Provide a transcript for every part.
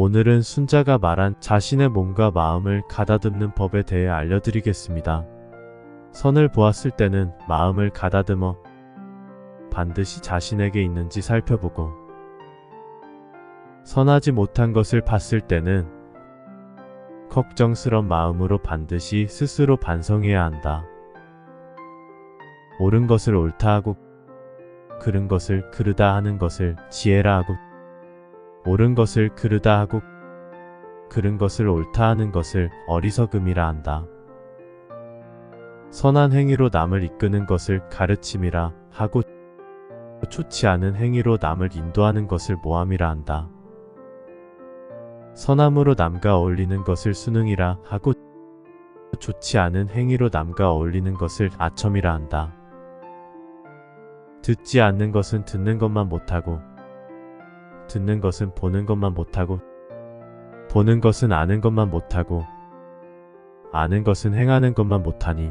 오늘은 순자가 말한 자신의 몸과 마음을 가다듬는 법에 대해 알려드리겠습니다. 선을 보았을 때는 마음을 가다듬어 반드시 자신에게 있는지 살펴보고 선하지 못한 것을 봤을 때는 걱정스런 마음으로 반드시 스스로 반성해야 한다. 옳은 것을 옳다 하고 그른 것을 그르다 하는 것을 지혜라 하고 옳은 것을 그르다 하고 그른 것을 옳다 하는 것을 어리석음이라 한다. 선한 행위로 남을 이끄는 것을 가르침이라 하고 좋지 않은 행위로 남을 인도하는 것을 모함이라 한다. 선함으로 남과 어울리는 것을 수능이라 하고 좋지 않은 행위로 남과 어울리는 것을 아첨이라 한다. 듣지 않는 것은 듣는 것만 못하고 듣는 것은 보는 것만 못하고 보는 것은 아는 것만 못하고 아는 것은 행하는 것만 못하니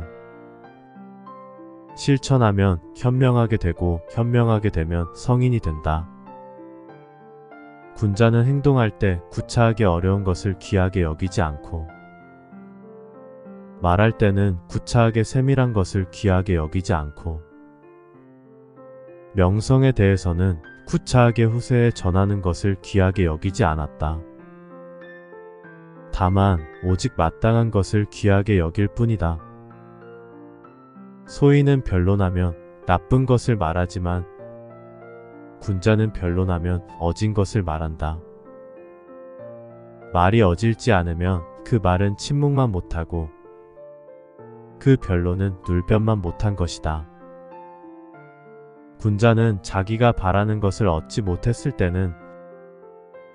실천하면 현명하게 되고 현명하게 되면 성인이 된다. 군자는 행동할 때 구차하게 어려운 것을 귀하게 여기지 않고 말할 때는 구차하게 세밀한 것을 귀하게 여기지 않고 명성에 대해서는 구차하게 후세에 전하는 것을 귀하게 여기지 않았다. 다만 오직 마땅한 것을 귀하게 여길 뿐이다. 소인은 변론하면 나쁜 것을 말하지만 군자는 변론하면 어진 것을 말한다. 말이 어질지 않으면 그 말은 침묵만 못하고 그 변론은 눌변만 못한 것이다. 군자는 자기가 바라는 것을 얻지 못했을 때는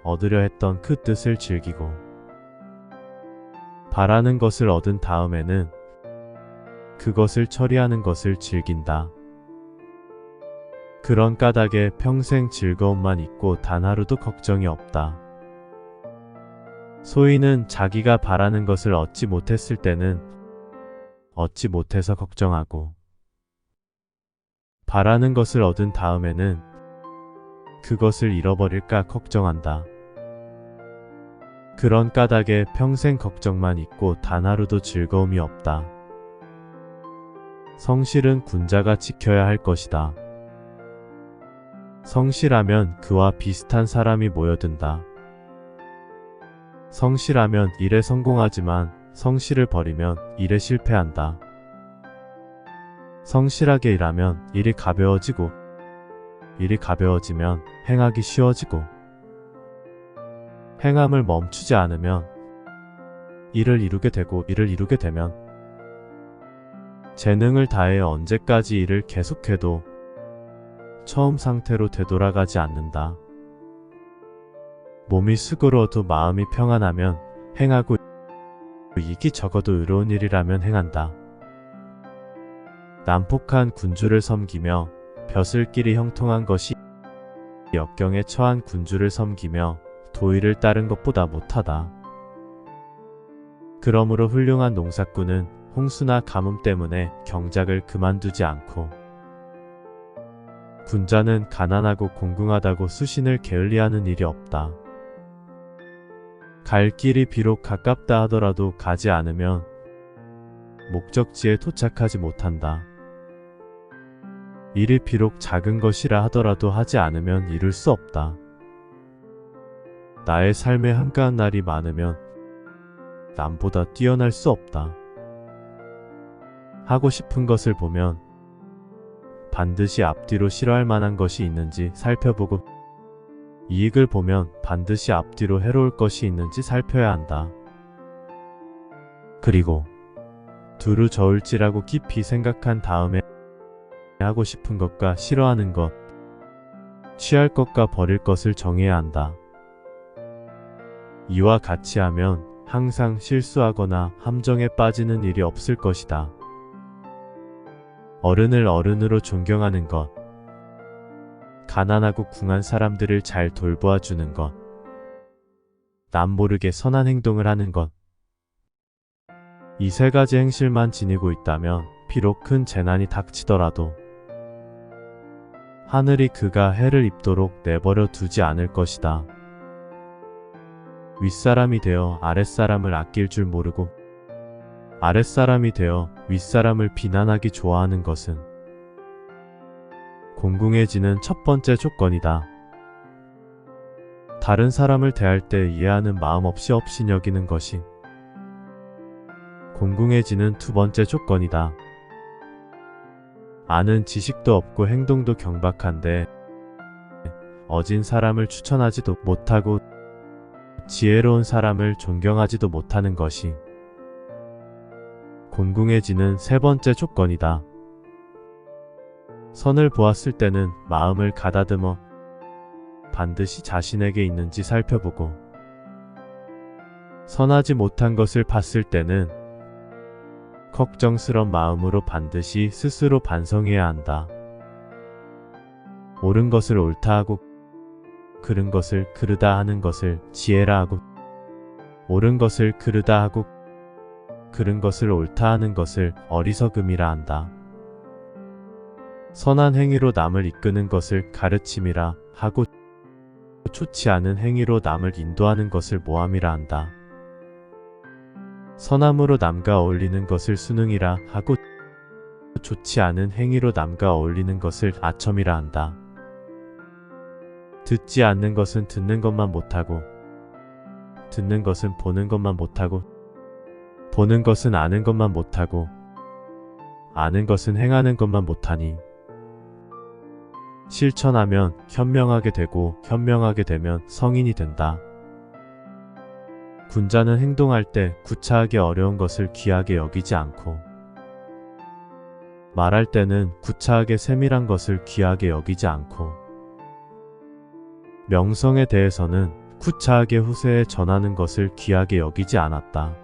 얻으려 했던 그 뜻을 즐기고 바라는 것을 얻은 다음에는 그것을 처리하는 것을 즐긴다. 그런 까닭에 평생 즐거움만 있고 단 하루도 걱정이 없다. 소인은 자기가 바라는 것을 얻지 못했을 때는 얻지 못해서 걱정하고 바라는 것을 얻은 다음에는 그것을 잃어버릴까 걱정한다. 그런 까닭에 평생 걱정만 있고 단 하루도 즐거움이 없다. 성실은 군자가 지켜야 할 것이다. 성실하면 그와 비슷한 사람이 모여든다. 성실하면 일에 성공하지만 성실을 버리면 일에 실패한다. 성실하게 일하면 일이 가벼워지고 일이 가벼워지면 행하기 쉬워지고 행함을 멈추지 않으면 일을 이루게 되고 일을 이루게 되면 재능을 다해 언제까지 일을 계속해도 처음 상태로 되돌아가지 않는다. 몸이 수그러워도 마음이 평안하면 행하고 이기 적어도 의로운 일이라면 행한다. 난폭한 군주를 섬기며 벼슬길이 형통한 것이 역경에 처한 군주를 섬기며 도의를 따른 것보다 못하다. 그러므로 훌륭한 농사꾼은 홍수나 가뭄 때문에 경작을 그만두지 않고 군자는 가난하고 공궁하다고 수신을 게을리하는 일이 없다. 갈 길이 비록 가깝다 하더라도 가지 않으면 목적지에 도착하지 못한다. 일이 비록 작은 것이라 하더라도 하지 않으면 이룰 수 없다. 나의 삶에 한가한 날이 많으면 남보다 뛰어날 수 없다. 하고 싶은 것을 보면 반드시 앞뒤로 싫어할 만한 것이 있는지 살펴보고 이익을 보면 반드시 앞뒤로 해로울 것이 있는지 살펴야 한다. 그리고 두루 저울지라고 깊이 생각한 다음에 하고 싶은 것과 싫어하는 것, 취할 것과 버릴 것을 정해야 한다. 이와 같이 하면 항상 실수하거나 함정에 빠지는 일이 없을 것이다. 어른을 어른으로 존경하는 것, 가난하고 궁한 사람들을 잘 돌보아 주는 것, 남 모르게 선한 행동을 하는 것. 이 세 가지 행실만 지니고 있다면 비록 큰 재난이 닥치더라도 하늘이 그가 해를 입도록 내버려 두지 않을 것이다. 윗사람이 되어 아랫사람을 아낄 줄 모르고 아랫사람이 되어 윗사람을 비난하기 좋아하는 것은 공공해지는 첫 번째 조건이다. 다른 사람을 대할 때 이해하는 마음 없이 없이 여기는 것이 공공해지는 두 번째 조건이다. 아는 지식도 없고 행동도 경박한데 어진 사람을 추천하지도 못하고 지혜로운 사람을 존경하지도 못하는 것이 공공해지는 세 번째 조건이다. 선을 보았을 때는 마음을 가다듬어 반드시 자신에게 있는지 살펴보고 선하지 못한 것을 봤을 때는 걱정스런 마음으로 반드시 스스로 반성해야 한다. 옳은 것을 옳다 하고 그른 것을 그르다 하는 것을 지혜라 하고 옳은 것을 그르다 하고 그른 것을 옳다 하는 것을 어리석음이라 한다. 선한 행위로 남을 이끄는 것을 가르침이라 하고 좋지 않은 행위로 남을 인도하는 것을 모함이라 한다. 선함으로 남과 어울리는 것을 수능이라 하고 좋지 않은 행위로 남과 어울리는 것을 아첨이라 한다. 듣지 않는 것은 듣는 것만 못하고 듣는 것은 보는 것만 못하고 보는 것은 아는 것만 못하고 아는 것은 행하는 것만 못하니 실천하면 현명하게 되고 현명하게 되면 성인이 된다. 군자는 행동할 때 구차하게 어려운 것을 귀하게 여기지 않고 말할 때는 구차하게 세밀한 것을 귀하게 여기지 않고 명성에 대해서는 구차하게 후세에 전하는 것을 귀하게 여기지 않았다.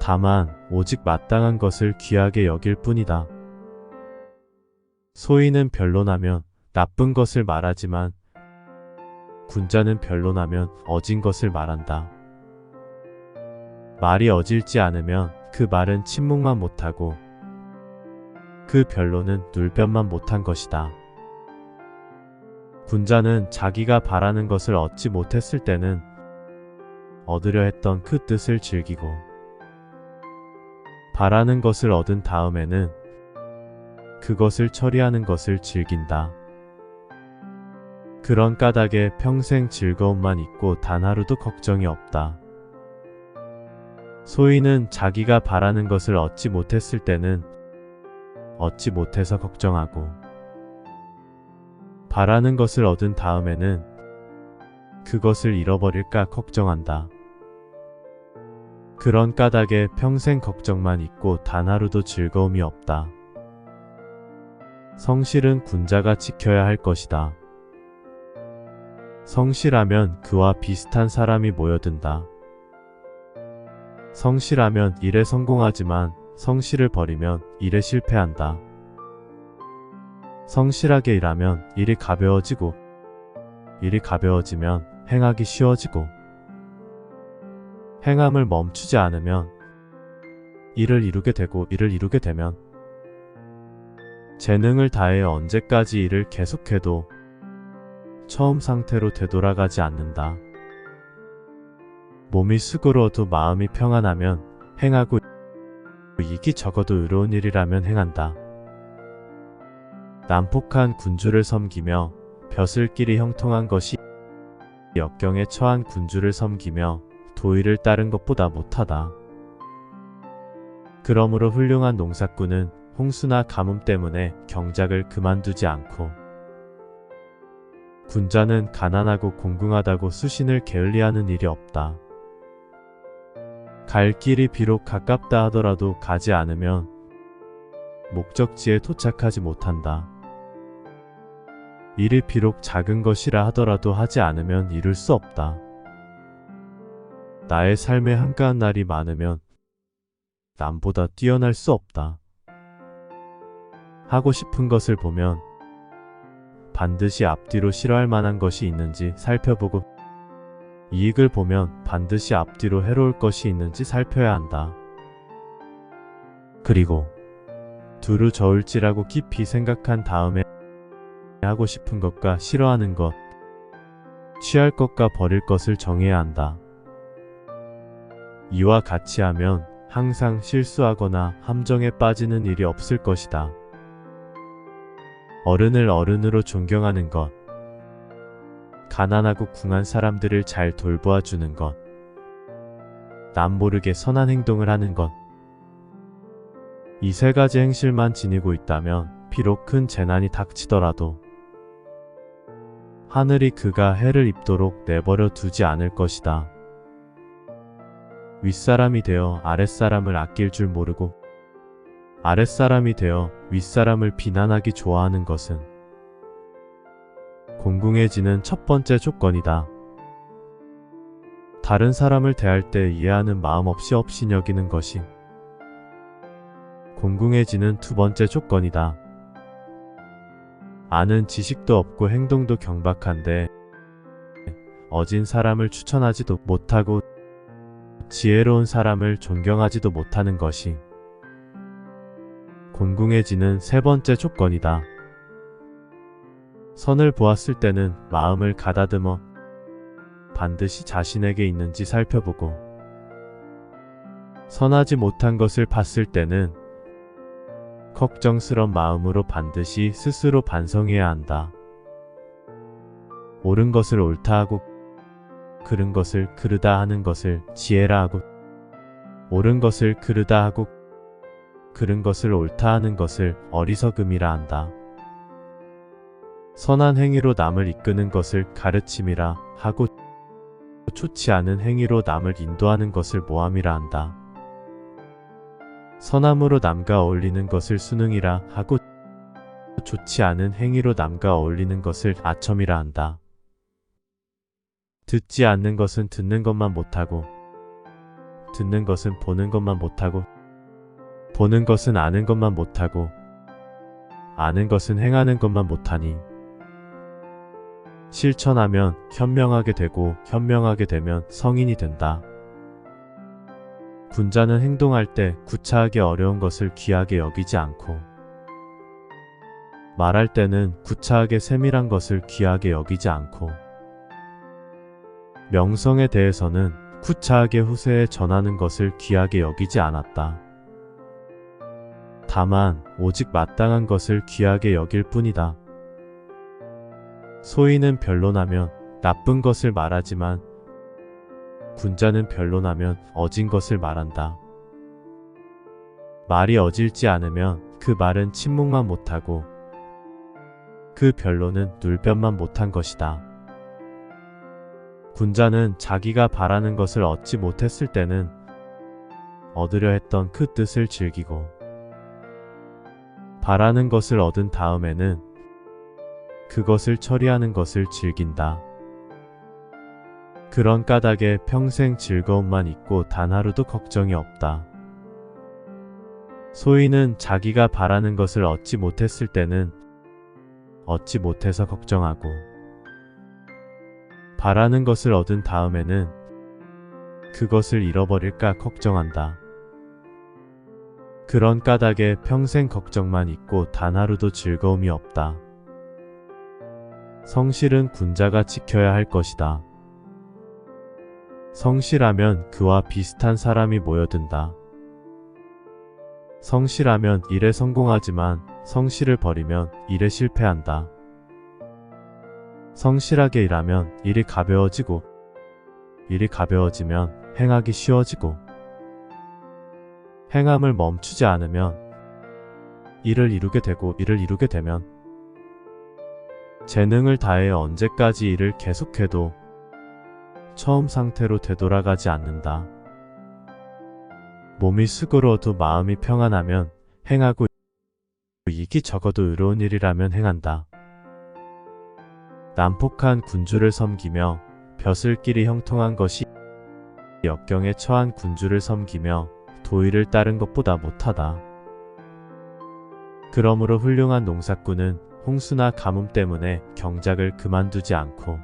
다만 오직 마땅한 것을 귀하게 여길 뿐이다. 소인은 변론하면 나쁜 것을 말하지만 군자는 변론하면 어진 것을 말한다. 말이 어질지 않으면 그 말은 침묵만 못하고 그 변론은 눌변만 못한 것이다. 군자는 자기가 바라는 것을 얻지 못했을 때는 얻으려 했던 그 뜻을 즐기고 바라는 것을 얻은 다음에는 그것을 처리하는 것을 즐긴다. 그런 까닭에 평생 즐거움만 있고 단 하루도 걱정이 없다. 소인은 자기가 바라는 것을 얻지 못했을 때는 얻지 못해서 걱정하고 바라는 것을 얻은 다음에는 그것을 잃어버릴까 걱정한다. 그런 까닭에 평생 걱정만 있고 단 하루도 즐거움이 없다. 성실은 군자가 지켜야 할 것이다. 성실하면 그와 비슷한 사람이 모여든다. 성실하면 일에 성공하지만 성실을 버리면 일에 실패한다. 성실하게 일하면 일이 가벼워지고 일이 가벼워지면 행하기 쉬워지고 행함을 멈추지 않으면 일을 이루게 되고 일을 이루게 되면 재능을 다해 언제까지 일을 계속해도 처음 상태로 되돌아가지 않는다. 몸이 수그러워도 마음이 평안하면 행하고 이기 적어도 의로운 일이라면 행한다. 난폭한 군주를 섬기며 벼슬길이 형통한 것이 역경에 처한 군주를 섬기며 도의를 따른 것보다 못하다. 그러므로 훌륭한 농사꾼은 홍수나 가뭄 때문에 경작을 그만두지 않고 군자는 가난하고 공궁하다고 수신을 게을리하는 일이 없다. 갈 길이 비록 가깝다 하더라도 가지 않으면 목적지에 도착하지 못한다. 일이 비록 작은 것이라 하더라도 하지 않으면 이룰 수 없다. 나의 삶에 한가한 날이 많으면 남보다 뛰어날 수 없다. 하고 싶은 것을 보면 반드시 앞뒤로 싫어할 만한 것이 있는지 살펴보고 이익을 보면 반드시 앞뒤로 해로울 것이 있는지 살펴야 한다. 그리고 두루 저울지라고 깊이 생각한 다음에 하고 싶은 것과 싫어하는 것, 취할 것과 버릴 것을 정해야 한다. 이와 같이 하면 항상 실수하거나 함정에 빠지는 일이 없을 것이다. 어른을 어른으로 존경하는 것, 가난하고 궁한 사람들을 잘 돌보아 주는 것, 남 모르게 선한 행동을 하는 것. 이 세 가지 행실만 지니고 있다면 비록 큰 재난이 닥치더라도 하늘이 그가 해를 입도록 내버려 두지 않을 것이다. 윗사람이 되어 아랫사람을 아낄 줄 모르고 아랫사람이 되어 윗사람을 비난하기 좋아하는 것은 공공해지는 첫 번째 조건이다. 다른 사람을 대할 때 이해하는 마음 없이 없이 여기는 것이 공공해지는 두 번째 조건이다. 아는 지식도 없고 행동도 경박한데 어진 사람을 추천하지도 못하고 지혜로운 사람을 존경하지도 못하는 것이 공공해지는 세 번째 조건이다. 선을 보았을 때는 마음을 가다듬어 반드시 자신에게 있는지 살펴보고 선하지 못한 것을 봤을 때는 걱정스런 마음으로 반드시 스스로 반성해야 한다. 옳은 것을 옳다 하고 그른 것을 그르다 하는 것을 지혜라 하고 옳은 것을 그르다 하고 그른 것을 옳다 하는 것을 어리석음이라 한다. 선한 행위로 남을 이끄는 것을 가르침이라 하고 좋지 않은 행위로 남을 인도하는 것을 모함이라 한다. 선함으로 남과 어울리는 것을 수능이라 하고 좋지 않은 행위로 남과 어울리는 것을 아첨이라 한다. 듣지 않는 것은 듣는 것만 못하고 듣는 것은 보는 것만 못하고 보는 것은 아는 것만 못하고 아는 것은 행하는 것만 못하니 실천하면 현명하게 되고 현명하게 되면 성인이 된다. 군자는 행동할 때 구차하게 어려운 것을 귀하게 여기지 않고 말할 때는 구차하게 세밀한 것을 귀하게 여기지 않고 명성에 대해서는 구차하게 후세에 전하는 것을 귀하게 여기지 않았다. 다만 오직 마땅한 것을 귀하게 여길 뿐이다. 소인은 변론하면 나쁜 것을 말하지만 군자는 변론하면 어진 것을 말한다. 말이 어질지 않으면 그 말은 침묵만 못하고 그 변론은 눌변만 못한 것이다. 군자는 자기가 바라는 것을 얻지 못했을 때는 얻으려 했던 그 뜻을 즐기고 바라는 것을 얻은 다음에는 그것을 처리하는 것을 즐긴다. 그런 까닭에 평생 즐거움만 있고 단 하루도 걱정이 없다. 소인은 자기가 바라는 것을 얻지 못했을 때는 얻지 못해서 걱정하고 바라는 것을 얻은 다음에는 그것을 잃어버릴까 걱정한다. 그런 까닭에 평생 걱정만 있고 단 하루도 즐거움이 없다. 성실은 군자가 지켜야 할 것이다. 성실하면 그와 비슷한 사람이 모여든다. 성실하면 일에 성공하지만 성실을 버리면 일에 실패한다. 성실하게 일하면 일이 가벼워지고 일이 가벼워지면 행하기 쉬워지고 행함을 멈추지 않으면 일을 이루게 되고 일을 이루게 되면 재능을 다해 언제까지 일을 계속해도 처음 상태로 되돌아가지 않는다. 몸이 수고로워도 마음이 평안하면 행하고 이기 적어도 의로운 일이라면 행한다. 난폭한 군주를 섬기며 벼슬길이 형통한 것이 역경에 처한 군주를 섬기며 도의를 따른 것보다 못하다. 그러므로 훌륭한 농사꾼은 홍수나 가뭄 때문에 경작을 그만두지 않고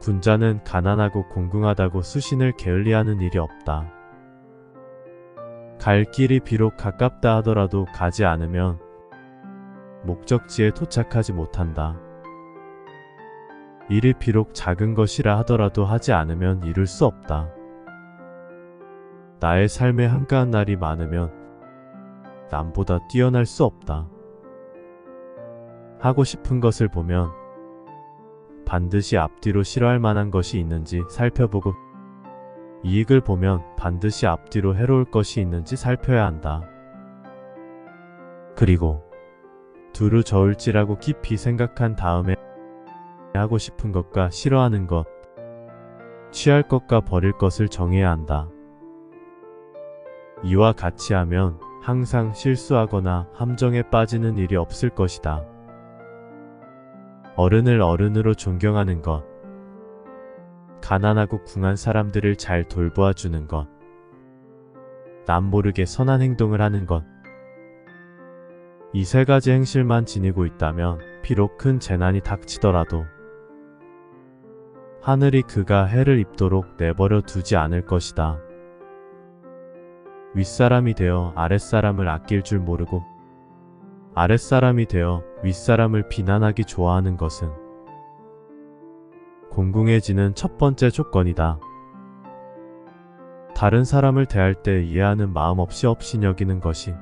군자는 가난하고 공궁하다고 수신을 게을리하는 일이 없다. 갈 길이 비록 가깝다 하더라도 가지 않으면 목적지에 도착하지 못한다. 일이 비록 작은 것이라 하더라도 하지 않으면 이룰 수 없다. 나의 삶에 한가한 날이 많으면 남보다 뛰어날 수 없다. 하고 싶은 것을 보면 반드시 앞뒤로 싫어할 만한 것이 있는지 살펴보고 이익을 보면 반드시 앞뒤로 해로울 것이 있는지 살펴야 한다. 그리고 두루 저울지라고 깊이 생각한 다음에 하고 싶은 것과 싫어하는 것, 취할 것과 버릴 것을 정해야 한다. 이와 같이 하면 항상 실수하거나 함정에 빠지는 일이 없을 것이다. 어른을 어른으로 존경하는 것, 가난하고 궁한 사람들을 잘 돌보아 주는 것, 남 모르게 선한 행동을 하는 것, 이 세 가지 행실만 지니고 있다면 비록 큰 재난이 닥치더라도 하늘이 그가 해를 입도록 내버려 두지 않을 것이다. 윗사람이 되어 아랫사람을 아낄 줄 모르고 아랫사람이 되어 윗사람을 비난하기 좋아하는 것은 공공해지는 첫 번째 조건이다. 다른 사람을 대할 때 이해하는 마음 없이 없이 여기는 것이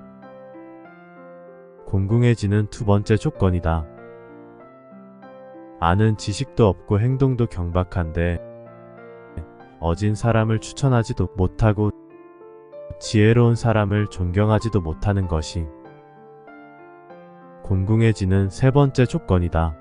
공공해지는 두 번째 조건이다. 아는 지식도 없고 행동도 경박한데 어진 사람을 추천하지도 못하고 지혜로운 사람을 존경하지도 못하는 것이 공공해지는 세 번째 조건이다.